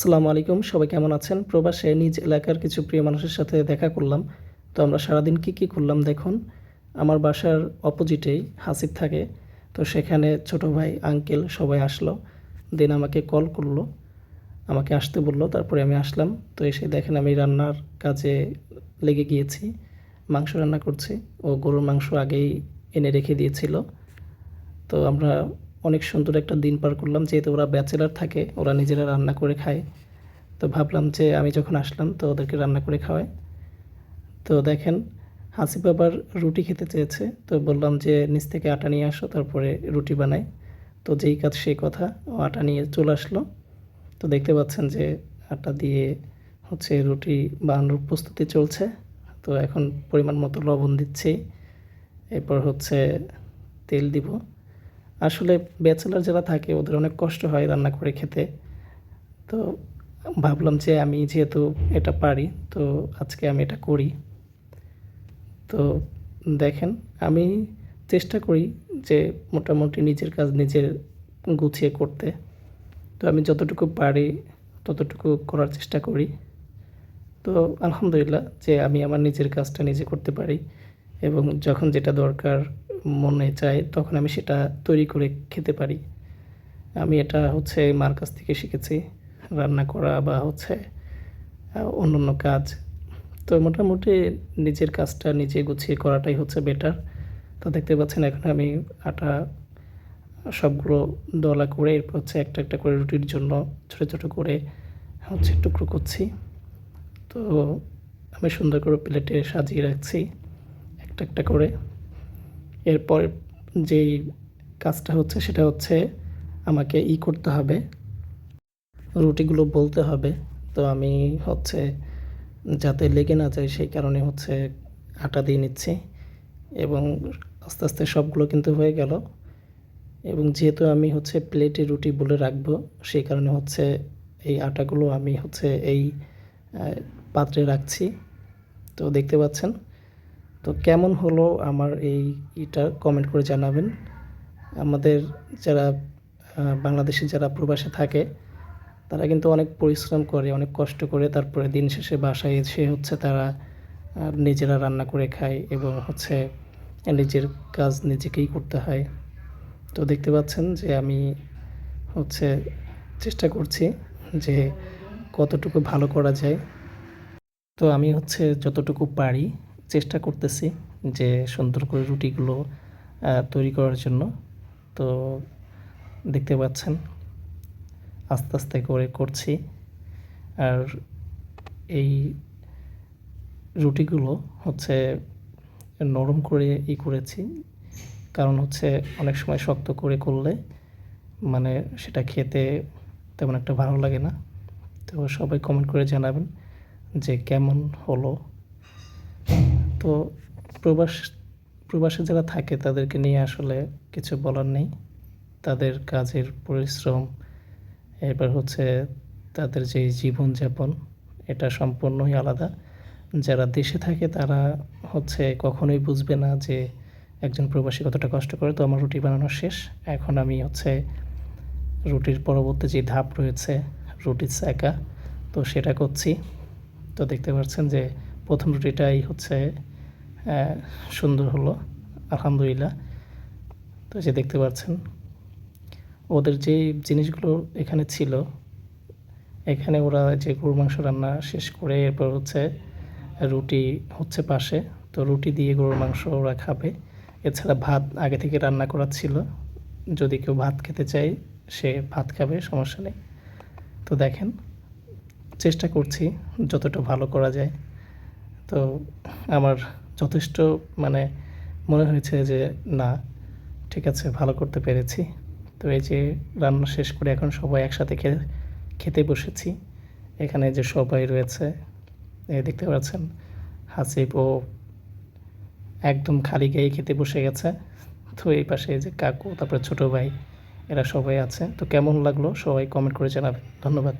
আসসালামু আলাইকুম, সবাই কেমন আছেন? প্রবাসে নিজ এলাকার কিছু প্রিয় মানুষের সাথে দেখা করলাম। তো আমরা সারাদিন কি কি করলাম দেখুন। আমার বাসার অপোজিটেই হাসিব থাকে। তো সেখানে ছোট ভাই, আঙ্কেল সবাই আসলো। দেন আমাকে কল করল। আমাকে আসতে বলল, তারপরে আমি আসলাম। তো এসে দেখেন আমি রান্নার কাজে লেগে গিয়েছি। মাংস রান্না করছি। ও গরুর মাংস আগেই এনে রেখে দিয়েছিল। তো আমরা অনেক সুন্দর একটা দিন পার করলাম, যেহেতু ওরা ব্যাচেলার থাকে, ওরা নিজেরা রান্না করে খায়। তো ভাবলাম যে আমি যখন আসলাম, তো ওদেরকে রান্না করে খাওয়াই। তো দেখেন হাসিব আবার রুটি খেতে চেয়েছে, তো বললাম যে, নিচ থেকে আটা নিয়ে আসো, তারপরে রুটি বানাই। তো যেই কাজ সেই কথা, ও আটা নিয়ে চলে আসলো। তো দেখতে পাচ্ছেন যে, আটা দিয়ে হচ্ছে রুটি বানানোর প্রস্তুতি চলছে। তো এখন পরিমাণ মতো লবণ দিচ্ছি। এরপর হচ্ছে তেল দিব। আসলে ব্যাচেলার যারা থাকে, ওদের অনেক কষ্ট হয় রান্না করে খেতে। তো ভাবলাম যে আমি যেহেতু এটা পারি, তো আজকে আমি এটা করি। তো দেখেন, আমি চেষ্টা করি যে মোটামুটি নিজের কাজ নিজের গুছিয়ে করতে। তো আমি যতটুকু পারি ততটুকু করার চেষ্টা করি। তো আলহামদুলিল্লাহ যে আমি আমার নিজের কাজটা নিজে করতে পারি। এবং যখন যেটা দরকার মনে চায়, তখন আমি সেটা তৈরি করে খেতে পারি। আমি এটা হচ্ছে মার কাছ থেকে শিখেছি, রান্না করা বা হচ্ছে অন্য অন্য কাজ। তো মোটামুটি নিজের কাজটা নিজে গুছিয়ে করাটাই হচ্ছে বেটার তো দেখতে পাচ্ছেন এখন আমি আটা সবগুলো দলা করে, এরপর হচ্ছে একটা একটা করে রুটির জন্য ছোটো ছোটো করে হচ্ছে টুকরো করছি। তো আমি সুন্দর করে প্লেটে সাজিয়ে রাখছি। একটা একটা করে। এরপর যেই কাজটা হচ্ছে সেটা হচ্ছে আমাকে ই করতে হবে। রুটিগুলো বলতে হবে। তো আমি হচ্ছে যাতে লেগে না যায় সেই কারণে হচ্ছে আটা দিয়ে নিচ্ছি এবং আস্তে আস্তে সবগুলো কিন্তু হয়ে গেল। এবং যেহেতু আমি হচ্ছে প্লেটে রুটি বলে রাখব, সেই কারণে হচ্ছে এই আটাগুলো আমি হচ্ছে এই পাত্রে রাখছি। তো দেখতে পাচ্ছেন? তো কেমন হলো আমার এই এটা কমেন্ট করে জানাবেন। আমাদের যারা বাংলাদেশে যারা প্রবাসে থাকে, তারা কিন্তু অনেক পরিশ্রম করে, অনেক কষ্ট করে, তারপরে দিন শেষে বাসায় এসে হচ্ছে তারা নিজেরা রান্না করে খায় এবং হচ্ছে নিজের কাজ নিজেকেই করতে হয়। তো দেখতে পাচ্ছেন যে আমি হচ্ছে চেষ্টা করছি যে কতটুকু ভালো করা যায়। তো আমি হচ্ছে যতটুকু পারি চেষ্টা করতেছি যে সুন্দর করে রুটিগুলো তৈরি করার জন্য। তো দেখতে পাচ্ছেন, আস্তে আস্তে করে করছি। আর এই রুটিগুলো হচ্ছে নরম করে ই করেছি। কারণ হচ্ছে অনেক সময় শক্ত করে করলে মানে সেটা খেতে তেমন একটা ভালো লাগে না। তো সবাই কমেন্ট করে জানাবেন যে কেমন হলো তো প্রবাস, প্রবাসে যারা থাকে তাদেরকে নিয়ে আসলে কিছু বলার নেই। তাদের কাজের পরিশ্রম, এবার হচ্ছে তাদের যে জীবনযাপন, এটা সম্পূর্ণই আলাদা। যারা দেশে থাকে তারা হচ্ছে কখনোই বুঝবে না যে একজন প্রবাসী কতটা কষ্ট করে। তো আমার রুটি বানানো শেষ। এখন আমি হচ্ছে রুটির পরবর্তী যে ধাপ রয়েছে রুটির চাকা তো সেটা করছি। তো দেখতে পাচ্ছেন যে প্রথম রুটিটাই হচ্ছে সুন্দর হলো, আলহামদুলিল্লাহ। তো যে দেখতে পাচ্ছেন, ওদের যে জিনিসগুলো এখানে ছিল, এখানে ওরা যে গরু মাংস রান্না শেষ করে এরপর হচ্ছে রুটি হচ্ছে পাশে। তো রুটি দিয়ে গরুর মাংস ওরা খাবে। এছাড়া ভাত আগে থেকে রান্না করা ছিল। যদি কেউ ভাত খেতে চায়, সে ভাত খাবে, সমস্যা নেই। তো দেখেন, চেষ্টা করছি যতটা ভালো করা যায়। তো আমার যথেষ্ট মানে মনে হয়েছে যে, না, ঠিক আছে, ভালো করতে পেরেছি। তো এই যে রান্না শেষ করে এখন সবাই একসাথে খেয়ে, খেতে বসেছি। এখানে যে সবাই রয়েছে দেখতে পাচ্ছেন হাসিব ও একদম খালি গায়ে খেতে বসে গেছে। তো এই পাশে যে কাকু, তারপরে ছোটো ভাই, এরা সবাই আছে। তো কেমন লাগল? সবাই কমেন্ট করে জানাবেন। ধন্যবাদ।